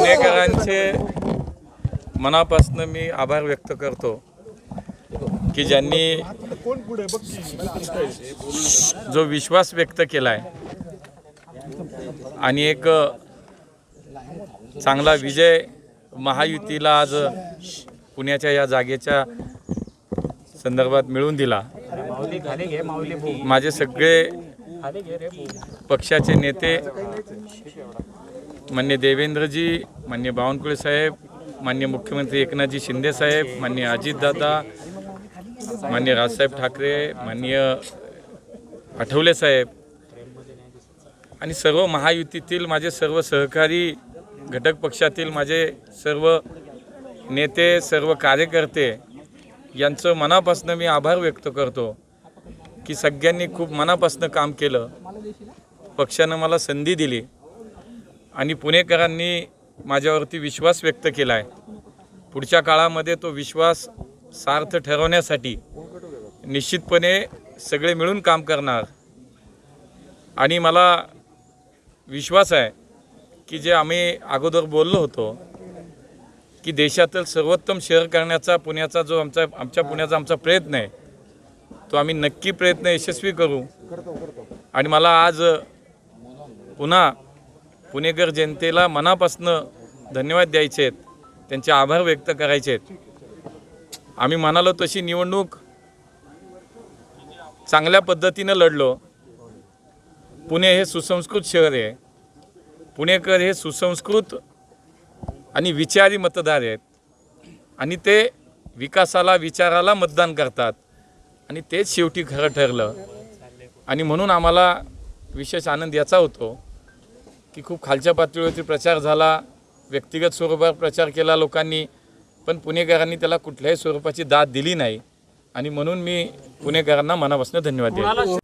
पुणेकरांचे मनापासून मी आभार व्यक्त करतो की ज्यांनी जो विश्वास व्यक्त केला आहे आणि एक चांगला विजय महायुतीला आज पुण्याच्या या जागेच्या संदर्भात मिळवून दिला. माझे सगळे पक्षाचे नेते मान्य देवेंद्रजी मान्य बावनकुळे साहेब मान्य मुख्यमंत्री एकनाथजी शिंदे साहेब मान्य अजितदादा मान्य राजसाहेब ठाकरे मान्य आठवले साहेब आणि सर्व महायुतीतील माझे सर्व सहकारी घटक पक्षातील माझे सर्व नेते सर्व कार्यकर्ते यांचं मनापासून मी आभार व्यक्त करतो की सगळ्यांनी खूप मनापासून काम केलं. पक्षानं मला संधी दिली. आणि पुणेकरांनी माझ्यावरती विश्वास व्यक्त केला आहे पुढच्या काळामध्ये तो विश्वास सार्थ ठरवण्यासाठी निश्चितपणे सगळे मिळून काम करणार. आणि मला विश्वास आहे की जे आम्ही अगोदर बोललो होतो की देशातील सर्वोत्तम शहर करण्याचा पुण्याचा जो आमचा आमच्या पुण्याचा आमचा प्रयत्न आहे तो आम्ही नक्की प्रयत्न यशस्वी करू. आणि मला आज पुन्हा पुणेकर जनतेला मनापासनं धन्यवाद द्यायचे आहेत. त्यांचे आभार व्यक्त करायचे आहेत. आम्ही म्हणालो तशी निवडणूक चांगल्या पद्धतीनं लढलो. पुणे हे सुसंस्कृत शहर आहे. पुणेकर हे सुसंस्कृत आणि विचारी मतदार आहेत. आणि ते विकासाला विचाराला मतदान करतात. आणि तेच शेवटी खरं ठरलं. आणि म्हणून आम्हाला विशेष आनंद याचा होतो. की खूप खालच्या पातळीवरती प्रचार झाला व्यक्तिगत स्वरूपात प्रचार केला लोकांनी पण पुणेकरांनी त्याला कुठल्याही स्वरूपाची दाद दिली नाही. आणि म्हणून मी पुणेकरांना मनापासून धन्यवाद देतो.